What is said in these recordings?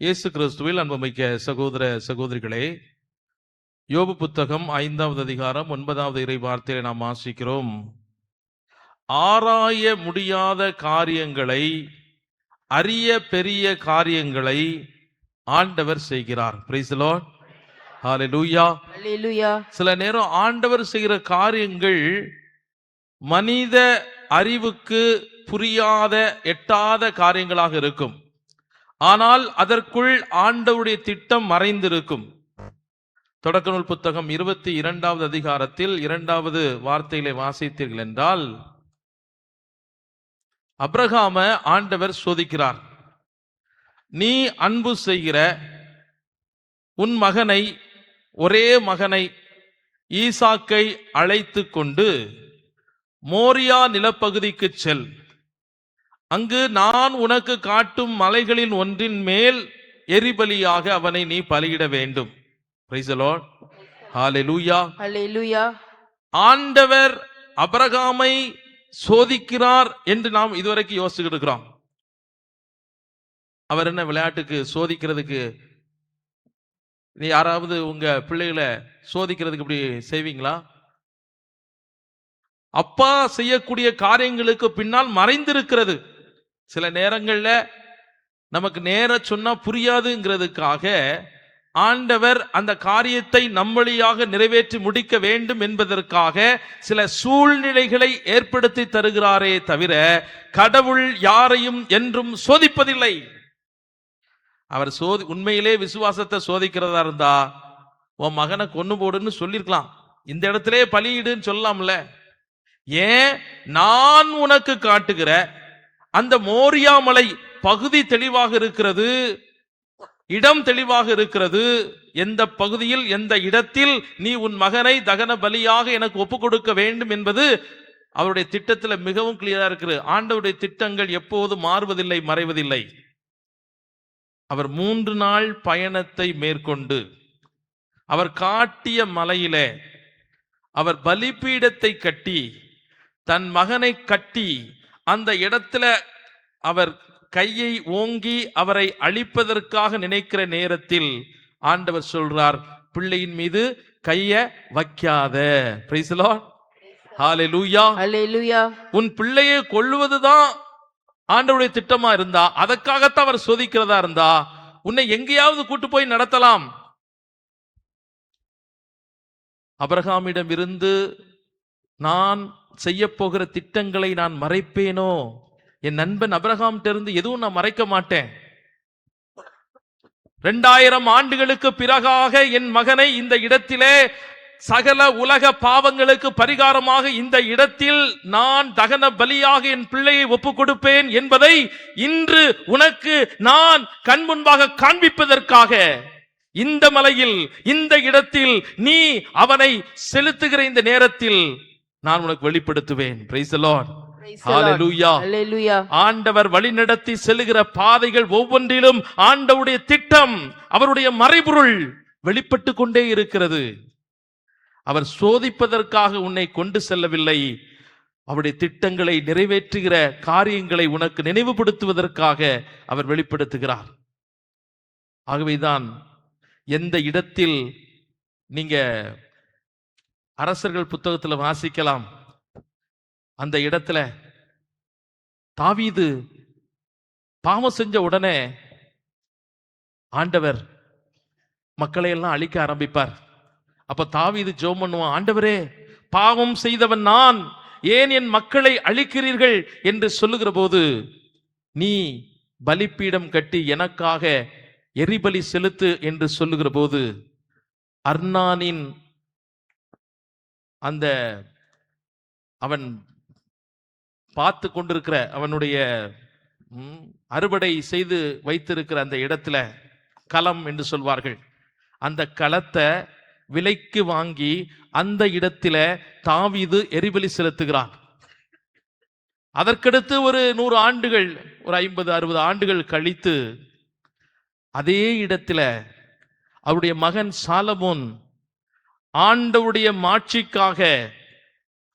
இயேசு கிறிஸ்துவில் அன்புமிக்க சகோதர சகோதரிகளே யோபு புத்தகம் ஐந்தாவது அதிகாரம் ஒன்பதாவது இறை வார்த்தையை நாம் வாசிக்கிறோம். ஆராய முடியாத காரியங்களை அரிய பெரிய காரியங்களை ஆண்டவர் செய்கிறார். பிரைஸ் லார்ட் ஹalleluya அல்லேலூயா சில நேரம் ஆண்டவர் செய்கிற காரியங்கள் மனித அறிவுக்கு புரியாத எட்டாத காரியங்களாக இருக்கும். ஆனால் அதற்குள் ஆண்டவருடைய திட்டம் மறைந்திருக்கும். தொடக்க நூல் புத்தகம் இருபத்தி இரண்டாவது அதிகாரத்தில் இரண்டாவது வார்த்தைகளை வாசித்தீர்கள் என்றால் அப்ரஹாம ஆண்டவர் சோதிக்கிறார். நீ அன்பு செய்கிற உன் மகனை ஒரே மகனை ஈசாக்கை அழைத்து கொண்டு மோரியா நிலப்பகுதிக்கு செல். அங்கு நான் உனக்கு காட்டும் மலைகளின் ஒன்றின் மேல் எரிபலியாக அவனை நீ பலியிட வேண்டும். ஆண்டவர் அபிரகாமை சோதிக்கிறார் என்று நாம் இதுவரைக்கும் யோசிச்சுக்கிட்டு இருக்கிறோம். அவர் என்ன விளையாட்டுக்கு சோதிக்கிறதுக்கு நீ யாராவது உங்க பிள்ளைகளை சோதிக்கிறதுக்கு இப்படி செய்வீங்களா? அப்பா செய்யக்கூடிய காரியங்களுக்கு பின்னால் மறைந்திருக்கிறது. சில நேரங்களில் நமக்கு நேர சொன்னா புரியாதுங்கிறதுக்காக ஆண்டவர் அந்த காரியத்தை நம்மளியாக நிறைவேற்றி முடிக்க வேண்டும் என்பதற்காக சில சூழ்நிலைகளை ஏற்படுத்தி தருகிறாரே தவிர கடவுள் யாரையும் என்றும் சோதிப்பதில்லை. அவர் சோதி உண்மையிலே விசுவாசத்தை சோதிக்கிறதா இருந்தா உன் மகனை கொண்டு போடுன்னு சொல்லியிருக்கலாம் இந்த இடத்திலே பலியிடுன்னு சொல்லலாம்ல. ஏன்? நான் உனக்கு காட்டுகிற அந்த மோரியா மலை பகுதி தெளிவாக இருக்கிறது இடம் தெளிவாக இருக்கிறது. எந்த பகுதியில் எந்த இடத்தில் நீ உன் மகனை தகன பலியாக எனக்கு ஒப்பு கொடுக்க வேண்டும் என்பது அவருடைய திட்டத்துல மிகவும் கிளியரா இருக்குது. ஆண்டவருடைய திட்டங்கள் எப்போது மாறுவதில்லை மறைவதில்லை. அவர் மூன்று நாள் பயணத்தை மேற்கொண்டு அவர் காட்டிய மலையிலே அவர் பலிப்பீடத்தை கட்டி தன் மகனை கட்டி அந்த இடத்துல அவர் கையை ஓங்கி அவரை அழிப்பதற்காக நினைக்கிற நேரத்தில் ஆண்டவர் சொல்றார் பிள்ளையின் மீது கைய வைக்காத. உன் பிள்ளையை கொல்லுவதுதான் ஆண்டவருடைய திட்டமா இருந்தா அதற்காகத்தான் அவர் சோதிக்கிறதா இருந்தா உன்னை எங்கேயாவது கூட்டு போய் நடத்தலாம். அபிரகாமிடம் இருந்து நான் செய்யப்போகிற திட்டங்களை நான் மறைப்பேனோ? என் நண்பன் அபிரகாம்கிட்ட இருந்து எதுவும் நான் மறைக்க மாட்டேன். ரெண்டாயிரம் ஆண்டுகளுக்கு பிறகாக என் மகனை இந்த இடத்திலே சகல உலக பாவங்களுக்கு பரிகாரமாக இந்த இடத்தில் நான் தகன பலியாக என் பிள்ளையை ஒப்பு கொடுப்பேன் என்பதை இன்று உனக்கு நான் கண் முன்பாக காண்பிப்பதற்காக இந்த மலையில் இந்த இடத்தில் நீ அவனை செலுத்துகிற இந்த நேரத்தில் நான் உனக்கு வெளிப்படுத்துவேன். Praise the Lord. Hallelujah. அல்லேலூயா ஆண்டவர் வழிநடத்தி செல்லுகிற பாதைகள் ஒவ்வொன்றிலும் ஆண்டவுடைய திட்டம் அவருடைய மறைபொருள் வெளிப்பட்டு கொண்டே இருக்கிறது. அவர் சோதிப்பதற்காக உன்னை கொண்டு செல்லவில்லை. அவருடைய திட்டங்களை நிறைவேற்றுகிற காரியங்களை உனக்கு நினைவுபடுத்துவதற்காக அவர் வெளிப்படுத்துகிறார். ஆகவேதான் எந்த இடத்தில் நீங்க அரசர்கள் புத்தகத்துல வாசிக்கலாம். அந்த இடத்துல தாவீது பாவம் செஞ்ச உடனே ஆண்டவர் மக்களை எல்லாம் அழிக்க ஆரம்பிப்பார். அப்ப தாவீது ஜோம் பண்ணுவான் ஆண்டவரே பாவம் செய்தவன் நான் ஏன் என் மக்களை அழிக்கிறீர்கள்? என்று சொல்லுகிற போது நீ பலிப்பீடம் கட்டி எனக்காக எரிபலி செலுத்து என்று சொல்லுகிற போது அர்னானின் அந்த அவன் பார்த்து கொண்டிருக்கிற அவனுடைய அறுவடை செய்து வைத்திருக்கிற அந்த இடத்துல களம் என்று சொல்வார்கள். அந்த களத்தை விலைக்கு வாங்கி அந்த இடத்துல தாவிது எரிபலி செலுத்துகிறான். அதற்கடுத்து ஒரு நூறு ஆண்டுகள் ஒரு ஐம்பது அறுபது ஆண்டுகள் கழித்து அதே இடத்துல அவருடைய மகன் சாலமோன் ஆண்டவுடைய மாட்சிக்காக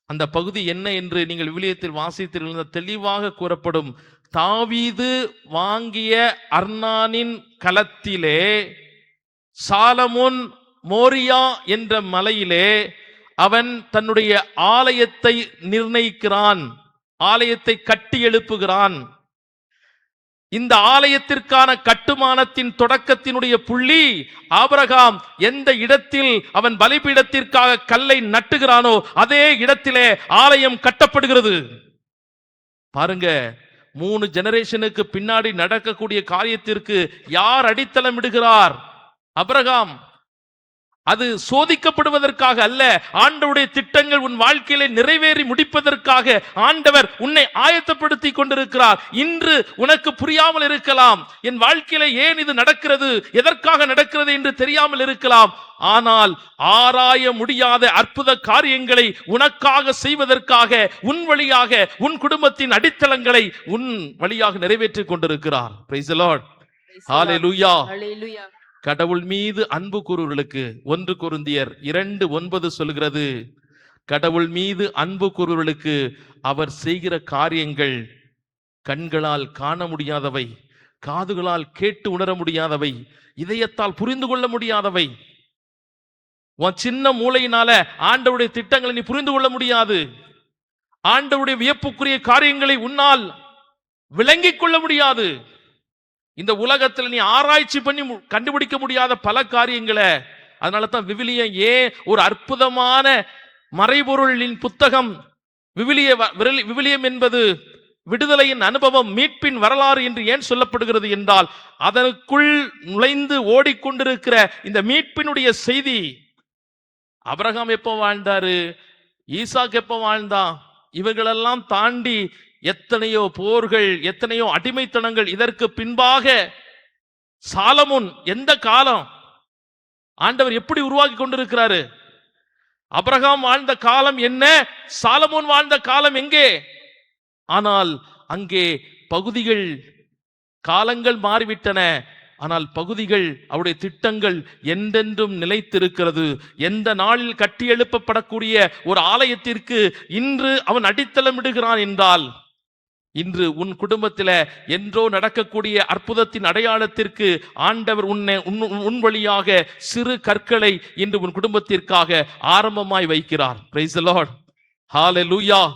அந்த பகுதி என்ன என்று நீங்கள் விவிலியத்தில் வாசித்தீர்கள் தெளிவாக கூறப்படும். தாவீது வாங்கிய அர்னானின் களத்திலே சாலமுன் மோரியா என்ற மலையிலே அவன் தன்னுடைய ஆலயத்தை நிர்ணயிக்கிறான். ஆலயத்தை கட்டி எழுப்புகிறான். இந்த ஆலயத்திற்கான கட்டுமானத்தின் தொடக்கத்தினுடைய புள்ளி ஆபரகாம் எந்த இடத்தில் அவன் பலிபீடத்திற்காக கல்லை நட்டுகிறானோ அதே இடத்திலே ஆலயம் கட்டப்படுகிறது. பாருங்க மூணு ஜெனரேஷனுக்கு பின்னாடி நடக்கக்கூடிய காரியத்திற்கு யார் அடித்தளம் இடுகிறார் அது சோதிக்கப்படுவதற்காக அல்ல ஆண்டவருடைய திட்டங்கள் உன் வாழ்க்கையிலே நிறைவேறி முடிப்பதற்காக ஆண்டவர் உன்னை ஆயத்தப்படுத்தி கொண்டிருக்கிறார். இன்று உனக்கு புரியாமல் இருக்கலாம் என் வாழ்க்கையில ஏன் இது நடக்கிறது எதற்காக நடக்கிறது என்று தெரியாமல் இருக்கலாம். ஆனால் ஆராய முடியாத அற்புத காரியங்களை உனக்காக செய்வதற்காக உன் வழியாக உன் குடும்பத்தின் அடித்தளங்களை உன் வழியாக நிறைவேற்றிக் கொண்டிருக்கிறார். கடவுள் மீது அன்பு கூறுவர்களுக்கு ஒன்று குருந்தியர் இரண்டு ஒன்பது சொல்கிறது கடவுள் மீது அன்பு கூறுவர்களுக்கு அவர் செய்கிற காரியங்கள் கண்களால் காண முடியாதவை காதுகளால் கேட்டு உணர முடியாதவை இதயத்தால் புரிந்து கொள்ள முடியாதவை. உன் சின்ன மூளையினால ஆண்டவுடைய திட்டங்களை நீ புரிந்து கொள்ள முடியாது. ஆண்டவுடைய வியப்புக்குரிய காரியங்களை உன்னால் விளங்கிக் கொள்ள முடியாது. இந்த உலகத்துல நீ ஆராய்ச்சி பண்ணி மு- கண்டுபிடிக்க முடியாத பல காரியங்களை அதனால தான் விவிலியம் ஏன் ஒரு அற்புதமான மறைபொருளின் புத்தகம். விவிலிய வ- விவிலியம் என்பது விடுதலையின் அனுபவம் மீட்பின் வரலாறு என்று ஏன் சொல்லப்படுகிறது என்றால் அதற்குள் நுழைந்து ஓடிக்கொண்டிருக்கிற இந்த மீட்பினுடைய செய்தி அபரகம் எப்போ வாழ்ந்தாரு? ஈசாக் எப்போ வாழ்ந்தான்? இவர்களெல்லாம் தாண்டி எத்தனையோ போர்கள் எத்தனையோ அடிமைத்தனங்கள் இதற்கு பின்பாக சாலமுன் எந்த காலம்? ஆண்டவர் எப்படி உருவாக்கி கொண்டிருக்கிறாரு? அபிரகாம் வாழ்ந்த காலம் என்ன? சாலமோன் வாழ்ந்த காலம் எங்கே? ஆனால் அங்கே பகுதிகள் காலங்கள் மாறிவிட்டன. ஆனால் பகுதிகள் அவருடைய திட்டங்கள் என்றென்றும் நிலைத்திருக்கிறது. எந்த நாளில் கட்டி எழுப்பப்படக்கூடிய ஒரு ஆலயத்திற்கு இன்று அவன் அடித்தளமிடுகிறான் என்றால் இன்று உன் குடும்பத்தில என்றோ நடக்கக்கூடிய அற்புதத்தின் அடையாளத்திற்கு ஆண்டவர் உன்னை உன் வழியாக சிறு கற்களை இன்று உன் குடும்பத்திற்காக ஆரம்பமாய் வைக்கிறார். பிரைஸ் லார்ட் ஹalleluya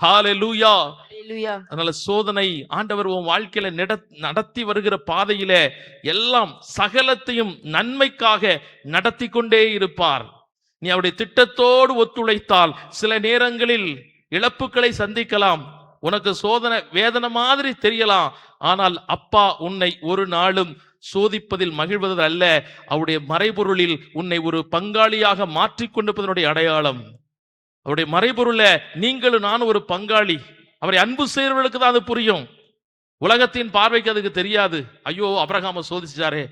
ஹalleluya Hallelujah. அதனால சோதனை ஆண்டவர் உன் வாழ்க்கையில நட- நடத்தி வருகிற பாதையில எல்லாம் சகலத்தையும் நன்மைக்காக நடத்தி கொண்டே இருப்பார். நீ அவருடைய திட்டத்தோடு ஒத்துழைத்தால் சில நேரங்களில் இழப்புகளை சந்திக்கலாம். உனக்கு சோதனை வேதனை மாதிரி தெரியலாம். ஆனால் அப்பா உன்னை ஒரு நாளும் சோதிப்பதில் மகிழ்வது அல்ல. அவருடைய மறைபொருளில் உன்னை ஒரு பங்காளியாக மாற்றிக் கொண்டிருப்பதனுடைய அடையாளம். அவருடைய மறைபொருள நீங்களும் நானும் ஒரு பங்காளி. அவரை அன்பு செய்கிறவர்களுக்கு தான் அது புரியும். உலகத்தின் பார்வைக்கு அதுக்கு தெரியாது. ஐயோ அபரகாம சோதிச்சாரே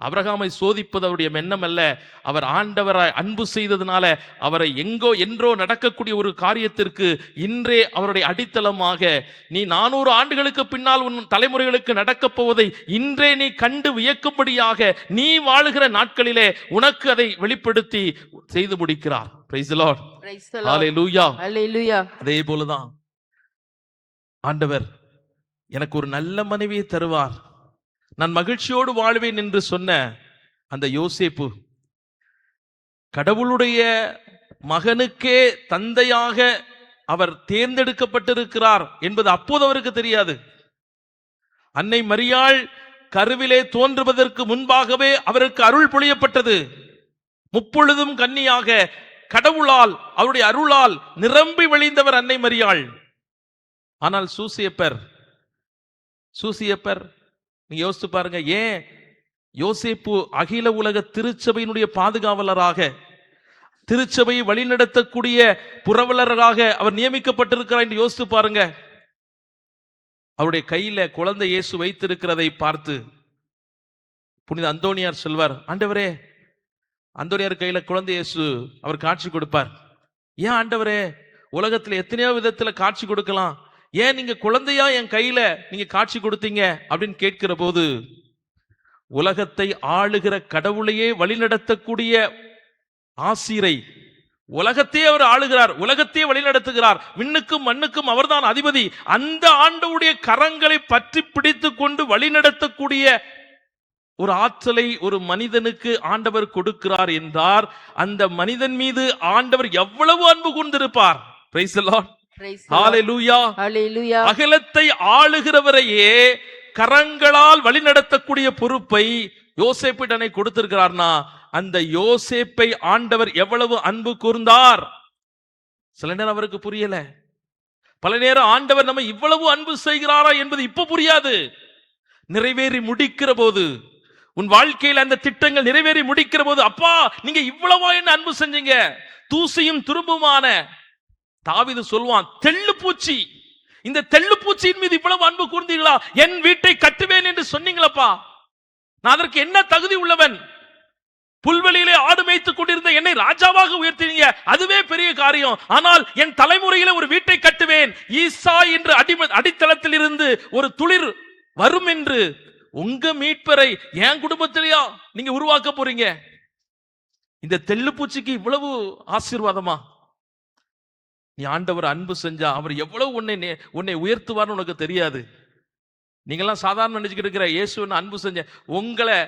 அபிரகாமை சோதிப்பது அவருடைய எண்ணம் அல்ல. அவர் ஆண்டவரை அன்பு செய்ததுனால அவரை எங்கோ என்றோ நடக்கக்கூடிய ஒரு காரியத்திற்கு இன்றே அவருடைய அடித்தளமாக நீ நானூறு ஆண்டுகளுக்கு பின்னால் உன் தலைமுறைகளுக்கு நடக்கப் போவதை இன்றே நீ கண்டு வியக்கும்படியாக நீ வாழுகிற நாட்களிலே உனக்கு அதை வெளிப்படுத்தி செய்து முடிக்கிறார். அதே போலதான் ஆண்டவர் எனக்கு ஒரு நல்ல மனைவியை தருவார். நான் மகிழ்ச்சியோடு வாழ்வேன் என்று சொன்ன அந்த யோசேப்பு கடவுளுடைய மகனுக்கே தந்தையாக அவர் தேர்ந்தெடுக்கப்பட்டிருக்கிறார் என்பது அப்போது அவருக்கு தெரியாது. அன்னை மரியாள் கருவிலே தோன்றுவதற்கு முன்பாகவே அவருக்கு அருள் பொழியப்பட்டது. முப்பொழுதும் கன்னியாக கடவுளால் அவருடைய அருளால் நிரம்பி வழிந்தவர் அன்னை மரியாள். ஆனால் சூசியப்பர் சூசியப்பர் நீங்க யோசித்து பாருங்க ஏன் யோசிப்பு அகில உலக திருச்சபையினுடைய பாதுகாவலராக திருச்சபையை வழிநடத்தக்கூடிய புரவலராக அவர் நியமிக்கப்பட்டிருக்கிறார் என்று யோசித்து பாருங்க. அவருடைய கையில குழந்தை இயேசு வைத்திருக்கிறதை பார்த்து புனித அந்தோனியார் சொல்வார் ஆண்டவரே அந்தோனியார் கையில குழந்தை இயேசு அவர் காட்சி கொடுப்பார். ஏன் ஆண்டவரே உலகத்துல எத்தனையோ விதத்துல காட்சி கொடுக்கலாம் ஏன் நீங்க குழந்தையா என் கையில நீங்க காட்சி கொடுத்தீங்க அப்படின்னு கேட்கிற போது உலகத்தை ஆளுகிற கடவுளையே வழிநடத்தக்கூடிய ஆசிரை உலகத்தையே அவர் ஆளுகிறார் உலகத்தையே வழிநடத்துகிறார். விண்ணுக்கும் மண்ணுக்கும் அவர்தான் அதிபதி. அந்த ஆண்டவுடைய கரங்களை பற்றி பிடித்துக் கொண்டு வழிநடத்தக்கூடிய ஒரு ஆற்றலை ஒரு மனிதனுக்கு ஆண்டவர் கொடுக்கிறார் என்றார். அந்த மனிதன் மீது ஆண்டவர் எவ்வளவு அன்பு கூர்ந்திருப்பார் Praise அகிலத்தை ஆளுகிறவரையே கரங்களால் வழிநடத்தக்கூடிய பொறுப்பை யோசேப்பிடனை கொடுத்திருக்கிறார்னா அந்த யோசேப்பை ஆண்டவர் எவ்வளவு அன்பு கூர்ந்தார்? சில நேரம் அவருக்கு புரியல. பல நேரம் ஆண்டவர் நம்ம இவ்வளவு அன்பு செய்கிறாரா என்பது இப்ப புரியாது. நிறைவேறி முடிக்கிற போது உன் வாழ்க்கையில் அந்த திட்டங்கள் நிறைவேறி முடிக்கிற போது அப்பா நீங்க இவ்வளவா என்ன அன்பு செஞ்சீங்க? தூசியும் துரும்புமான தாவிது சொல்வான் தெள்ளு பூச்சி. இந்த தெள்ளு பூச்சியின் மீது இவ்வளவு அன்பு கூர்ந்தீர்களா? என் வீட்டை கட்டுவேன் என்று சொன்னீங்களப்பா. நான் அதற்கு என்ன தகுதி உள்ளவன்? புல்வெளியிலே ஆடு மேய்த்துக் கொண்டிருந்த என்னை ராஜாவாக உயர்த்தினீங்க. அதுவே பெரிய காரியம். ஆனால் என் தலைமுறையில ஒரு வீட்டை கட்டுவேன். ஈசா என்று அடி அடித்தளத்தில் இருந்து ஒரு துளிர் வரும் என்று உங்க மீட்பரை என் குடும்பத்திலேயா நீங்க உருவாக்க போறீங்க? இந்த தெள்ளு பூச்சிக்கு இவ்வளவு ஆசீர்வாதமா? நீ ஆண்டவர் அன்பு செஞ்சா அவர் எவ்வளவு உன்னை நே- உன்னை உயர்த்துவார்னு உனக்கு தெரியாது. நீங்கெல்லாம் சாதாரண நினைச்சுக்கிட்டு இருக்கிற இயேசுன்னு அன்பு செஞ்ச உங்களை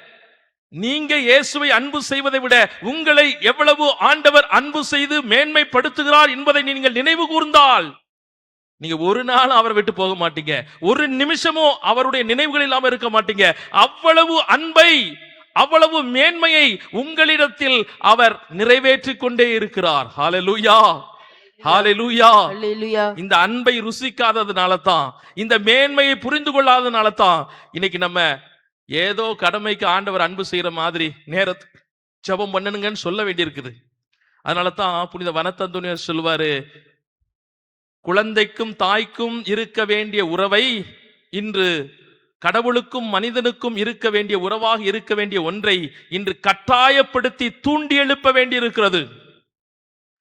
நீங்க இயேசுவை அன்பு செய்வதை விட உங்களை எவ்வளவு ஆண்டவர் அன்பு செய்து மேன்மைப்படுத்துகிறார் என்பதை நீங்கள் நினைவு கூர்ந்தால் நீங்க ஒரு நாள் அவரை விட்டு போக மாட்டீங்க. ஒரு நிமிஷமும் அவருடைய நினைவுகள் இல்லாமல் இருக்க மாட்டீங்க. அவ்வளவு அன்பை அவ்வளவு மேன்மையை உங்களிடத்தில் அவர் நிறைவேற்றிக் கொண்டே இருக்கிறார். ஹாலலூயா இந்த அன்பை ருசிக்காததுனால தான் இந்த மேன்மையை புரிந்து கொள்ளாததுனால தான் இன்னைக்கு நம்ம ஏதோ கடமைக்கு ஆண்டவர் அன்பு செய்யற மாதிரி நேரத்துக்கு ஜெபம் பண்ணணுங்கன்னு சொல்ல வேண்டியிருக்குது. அதனால தான் புனித வனத்தந்துணியர் சொல்லுவாரு குழந்தைக்கும் தாய்க்கும் இருக்க வேண்டிய உறவை இன்று கடவுளுக்கும் மனிதனுக்கும் இருக்க வேண்டிய உறவாக இருக்க வேண்டிய ஒன்றை இன்று கட்டாயப்படுத்தி தூண்டி எழுப்ப வேண்டியிருக்கிறது.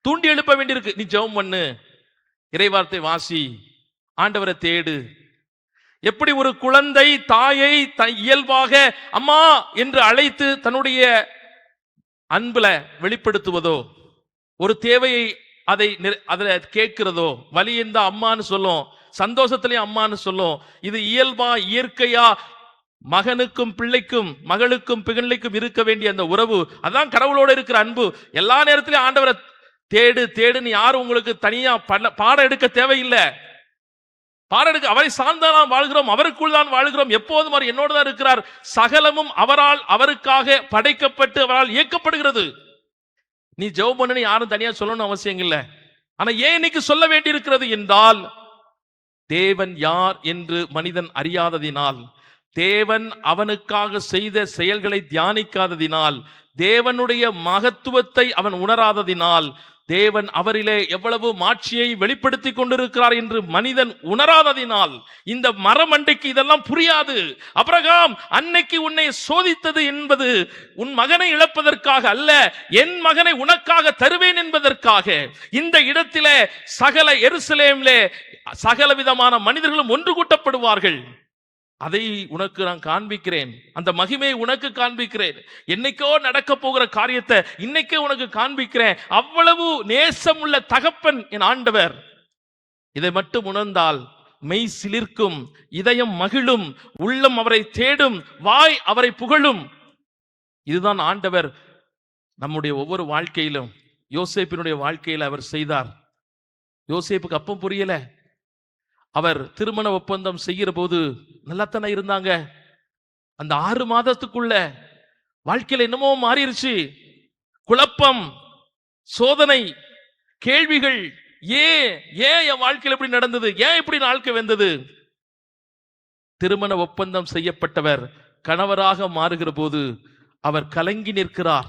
தூண்டி எழுப்ப வேண்டியிருக்கு. நீ ஜெபம் பண்ணு. இறைவார்த்தை வாசி. ஆண்டவரை தேடு. எப்படி ஒரு குழந்தை தாயை த- இயல்பாக அம்மா என்று அழைத்து தன்னுடைய அன்புல வெளிப்படுத்துவதோ ஒரு தேவையை அதை அதில் கேட்கிறதோ வலி இருந்தால் அம்மான்னு சொல்லும் சந்தோஷத்திலையும் அம்மான்னு சொல்லும் இது இயல்பா இயற்கையா மகனுக்கும் பிள்ளைக்கும் மகளுக்கும் பிள்ளைக்கும் இருக்க வேண்டிய அந்த உறவு அதான் கடவுளோட இருக்கிற அன்பு. எல்லா நேரத்திலையும் ஆண்டவரை தேடு தேடுன்னு யாரும் உங்களுக்கு தனியா பாடம் எடுக்க தேவையில்லை. பாடம் எடுக்க அவரை சார்ந்து வாழ்கிறோம் அவருக்குள் தான் வாழ்கிறோம். எப்போதும் அவர் என்னோடு தான் இருக்கிறார். சகலமும் அவரால் அவருக்காக படைக்கப்பட்டு அவரால் இயக்கப்படுகிறது. நீ ஜெபம் பண்ணுன்னு யாரும் தனியா சொல்லணும்னு அவசியம் இல்லை. ஆனா ஏன் இன்னைக்கு சொல்ல வேண்டி இருக்கிறது என்றால் தேவன் யார் என்று மனிதன் அறியாததினால் தேவன் அவனுக்காக செய்த செயல்களை தியானிக்காததினால் தேவனுடைய மகத்துவத்தை அவன் உணராததினால் தேவன் அவரிலே எவ்வளவு மாட்சியை வெளிப்படுத்தி கொண்டிருக்கிறார் என்று மனிதன் உணராததினால் இந்த மரமண்டைக்கு இதெல்லாம் புரியாது. அப்ரகாம் அன்னைக்கு உன்னை சோதித்தது என்பது உன் மகனை இழப்பதற்காக அல்ல என் மகனை உனக்காக தருவேன் என்பதற்காக. இந்த இடத்திலே சகல எருசலேமிலே சகல விதமான மனிதர்களும் ஒன்று கூட்டப்படுவார்கள் அதை உனக்கு நான் காண்பிக்கிறேன். அந்த மகிமையை உனக்கு காண்பிக்கிறேன். என்னைக்கோ நடக்க போகிற காரியத்தை இன்னைக்கே உனக்கு காண்பிக்கிறேன். அவ்வளவு நேசம் உள்ள தகப்பன் என் ஆண்டவர். இதை மட்டும் உணர்ந்தால் மெய் சிலிர்க்கும் இதயம் மகிழும் உள்ளம் அவரை தேடும் வாய் அவரை புகழும். இதுதான் ஆண்டவர் நம்முடைய ஒவ்வொரு வாழ்க்கையிலும் யோசேப்பினுடைய வாழ்க்கையில் அவர் செய்தார். யோசேப்புக்கு அப்பம் புரியல. அவர் திருமண ஒப்பந்தம் செய்கிற போது நல்லாத்தானே இருந்தாங்க? அந்த ஆறு மாதத்துக்குள்ள வாழ்க்கையில என்னமோ மாறிடுச்சு குழப்பம் சோதனை கேள்விகள் ஏன் ஏன் என் வாழ்க்கையில் இப்படி நடந்தது? ஏன் இப்படி நாட்கள் வந்தது திருமண ஒப்பந்தம் செய்யப்பட்டவர் கணவராக மாறுகிற போது அவர் கலங்கி நிற்கிறார்.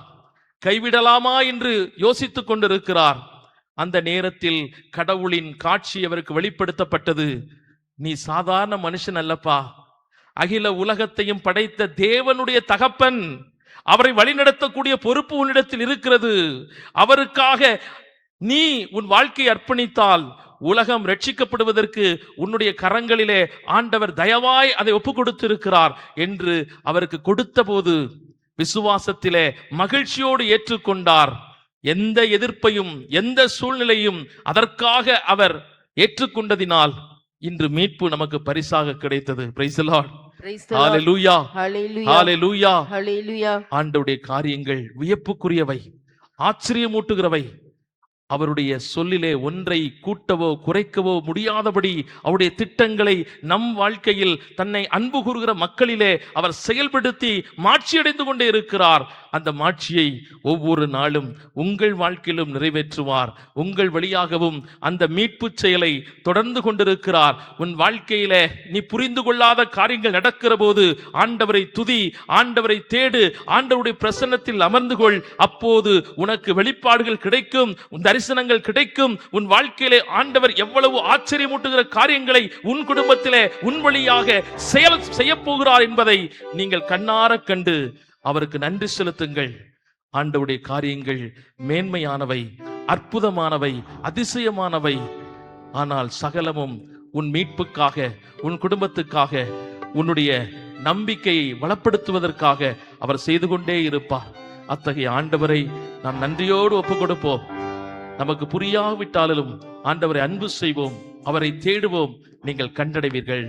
கைவிடலாமா என்று யோசித்துக் கொண்டிருக்கிறார். அந்த நேரத்தில் கடவுளின் காட்சி அவருக்கு வெளிப்படுத்தப்பட்டது. நீ சாதாரண மனுஷன் அல்லப்பா. அகில உலகத்தையும் படைத்த தேவனுடைய தகப்பன் அவரை வழிநடத்தக்கூடிய பொறுப்பு உன்னிடத்தில் இருக்கிறது. அவருக்காக நீ உன் வாழ்க்கையை அர்ப்பணித்தால் உலகம் ரட்சிக்கப்படுவதற்கு உன்னுடைய கரங்களிலே ஆண்டவர் தயவாய் அதை ஒப்பு கொடுத்திருக்கிறார் என்று அவருக்கு கொடுத்த போது விசுவாசத்திலே மகிழ்ச்சியோடு ஏற்றுக்கொண்டார். எந்த எதிர்ப்பையும் எந்த சூழ்நிலையும் அதற்காக அவர் ஏற்றுக்கொண்டதினால் இன்று மீட்பு நமக்கு பரிசாக கிடைத்தது praise Lord Praise the Lord. ஹalleluya Hallelujah. ஹalleluya Hallelujah. ஆண்டவருடைய காரியங்கள் வியப்புக்குரியவை ஆச்சரியமூட்டுகிறவை அவருடைய சொல்லிலே ஒன்றை கூட்டவோ குறைக்கவோ முடியாதபடி அவருடைய திட்டங்களை நம் வாழ்க்கையில் தன்னை அன்பு கூறுகிற மக்களிலே அவர் செயல்படுத்தி மாட்சியடைந்து கொண்டே இருக்கிறார் அந்த மாட்சியை ஒவ்வொரு நாளும் உங்கள் வாழ்க்கையிலும் நிறைவேற்றுவார். உங்கள் வழியாகவும் அந்த மீட்பு செயலை தொடர்ந்து கொண்டிருக்கிறார். உன் வாழ்க்கையிலே நீ புரிந்து கொள்ளாத காரியங்கள் நடக்கிற போது ஆண்டவரை துதி ஆண்டவரை தேடு ஆண்டவருடைய பிரசன்னத்தில் அமர்ந்து கொள். அப்போது உனக்கு வெளிப்பாடுகள் கிடைக்கும் உன் தரிசனங்கள் கிடைக்கும். உன் வாழ்க்கையிலே ஆண்டவர் எவ்வளவு ஆச்சரியமூட்டுகிற காரியங்களை உன் குடும்பத்திலே உன் வழியாக செயல் செய்ய போகிறார் என்பதை நீங்கள் கண்ணார கண்டு அவருக்கு நன்றி செலுத்துங்கள். ஆண்டவுடைய காரியங்கள் மேன்மையானவை அற்புதமானவை அதிசயமானவை. ஆனால் சகலமும் உன் மீட்புக்காக உன் குடும்பத்துக்காக உன்னுடைய நம்பிக்கையை வளப்படுத்துவதற்காக அவர் செய்து கொண்டே இருப்பார் அத்தகைய ஆண்டவரை நாம் நன்றியோடு ஒப்புக் கொடுப்போம் நமக்கு புரியாவிட்டாலும் ஆண்டவரை அன்பு செய்வோம். அவரை தேடுவோம். நீங்கள் கண்டடைவீர்கள்.